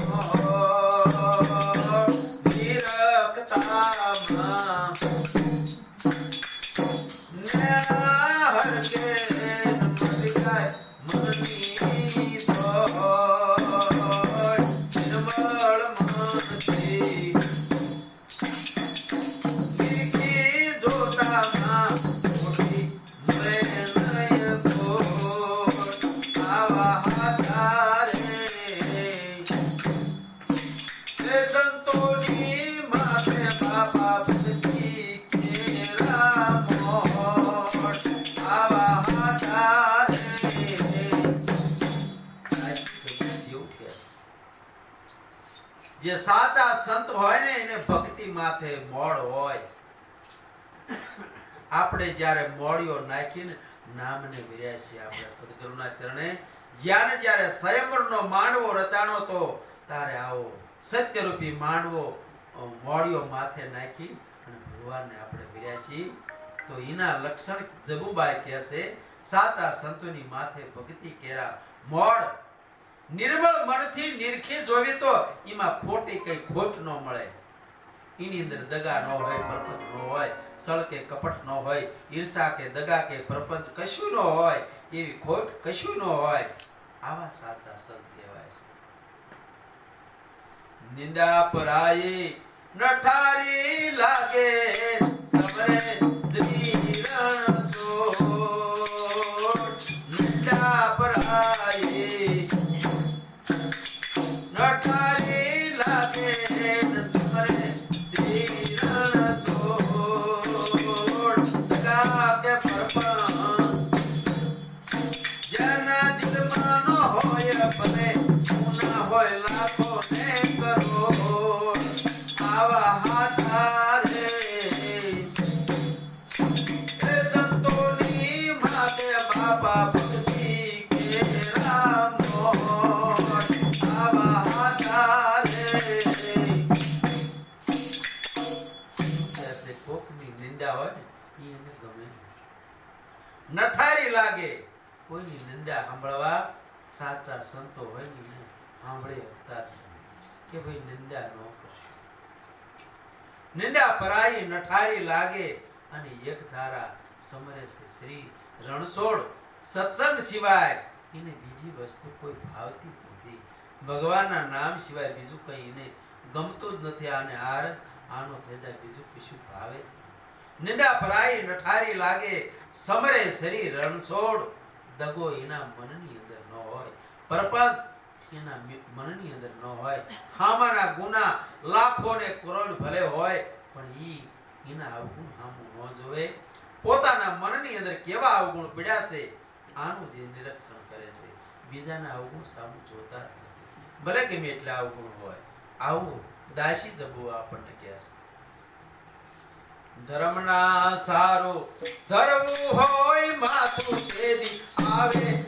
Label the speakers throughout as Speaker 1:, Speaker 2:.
Speaker 1: Oh. જે સાચા સંત હોય ને, એને ભક્તિ માથે મોડ હોય. આપણે જ્યારે મોડિયો નાખીને નામને વિર્યા છીએ આપણે સદગુરુના ચરણે જ્યારે જ્યારે સ્વયંવરનો માંડવો રચાણો તો તારે આવો સત્યરૂપી માંડવો મોડિયો માથે નાખી અને ભગવાનને આપણે વિર્યા છીએ. તો એના લક્ષણ જબુબાઈ કહેશે, સાચા સંતોની માથે ભક્તિ કેરા મોડ નિર્મળ મનથી નિરખી જોવી તો એમાં ખોટી કઈ ખોટ ન મળે. એની અંદર દગા ન હોય, પ્રપંચ ન હોય, સળ કે કપટ ન હોય, ઈર્ષા કે દગા કે પ્રપંચ કશું ન હોય, એવી ખોટ કશું ન હોય. આવા સાચા સંત કહેવાય છે. નિંદા પરાયે, નઠારી લાગે. નઠારી લાગે. કોઈની નિંદા સાંભળવા સાચા સંતો હોય ને સાંભળી શકતા કે ભાઈ નિંદા ન કરશો. નિંદા પરાઈ નઠારી લાગે અને એક ધારા સમરે શ્રી રણછોડ સત્સંગ સિવાય. એને બીજી વસ્તુ કોઈ ભાવતી નથી. ભગવાનના નામ સિવાય બીજું કંઈ એને ગમતું જ નથી આને હાર. આનો ભેદા બીજું કશું ભાવે નિંદા પરાઈ નઠારી લાગે સમરે શરીર રણછોડ. દગો એના મનની અંદર ન હોય. પરપંચ એના મનની અંદર ન હોય. હામાના ગુના લાખો ને કરોડ ભલે હોય, પણ ઈ એના અવગુણ હામું ન જોવે. પોતાના મનની અંદર કેવા અવગુણ પીડ્યા આનું જે નિરીક્ષણ કરે છે. બીજાના અવગુણ સામું જોતા ભલે ગમે એટલા અવગુણ હોય. આવું દાસી જબુ આપણને કહે છે. ધર્મના સારો ધર્મ હોય માથું આવે.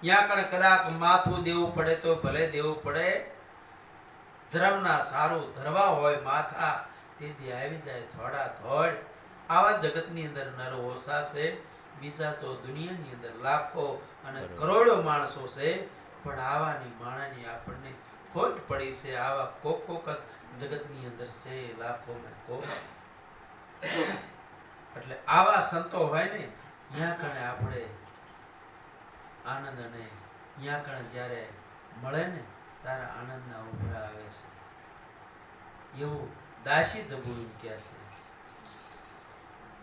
Speaker 1: ત્યાં કણે કદાચ માથું દેવું પડે તો ભલે દેવું પડે. ધર્મના સારું ધરવા હોય માથા તેથી આવી જાય થોડા થોડ આવા જગતની અંદર નર ઓછા છે. બીજા તો દુનિયાની અંદર લાખો અને કરોડો માણસો છે. પણ આવાની માણાની આપણને ખોટ પડી છે. આવા કોક કોક જગતની અંદર છે લાખો ને કોક. એટલે આવા સંતો હોય ને ત્યાં કણે આપણે આનંદ અને ત્યાં જ્યારે મળે ને, ત્યારે આનંદના ઉભરા આવે છે. એવું દાસી જબુરું કહે છે.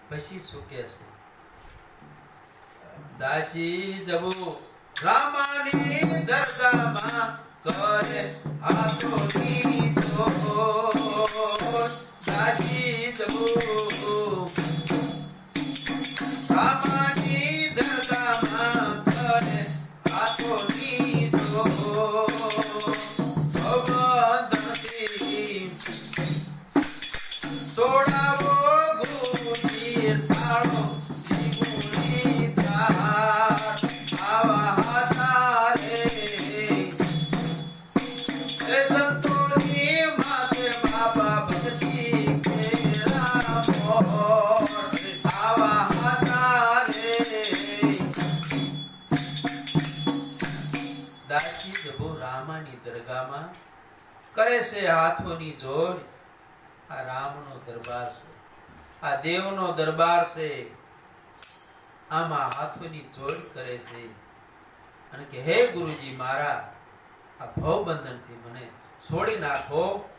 Speaker 1: પછી શું કહે છે? દાસી જબુ રામાની દરગાહમાં કરે છે હાથોની જોડ. આ રામનો દરબાર છે. આ દેવનો દરબાર છે. આમાં હાથોની જોડ કરે છે. અને કે, હે ગુરુજી મારા, આ ભવબંધનથી મને છોડી નાખો.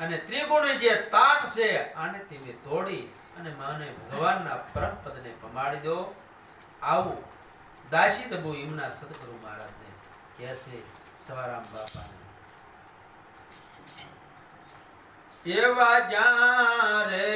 Speaker 1: અને ત્રિગુણી જે તાટ છે, આને તમે તોડી અને મને ભગવાનના પરમ પદને પમાડી દો. આવું દાસી દબુ એમના સદગુરુ મહારાજને કહે છે. સવારામ બાપાને. એવા જ્યારે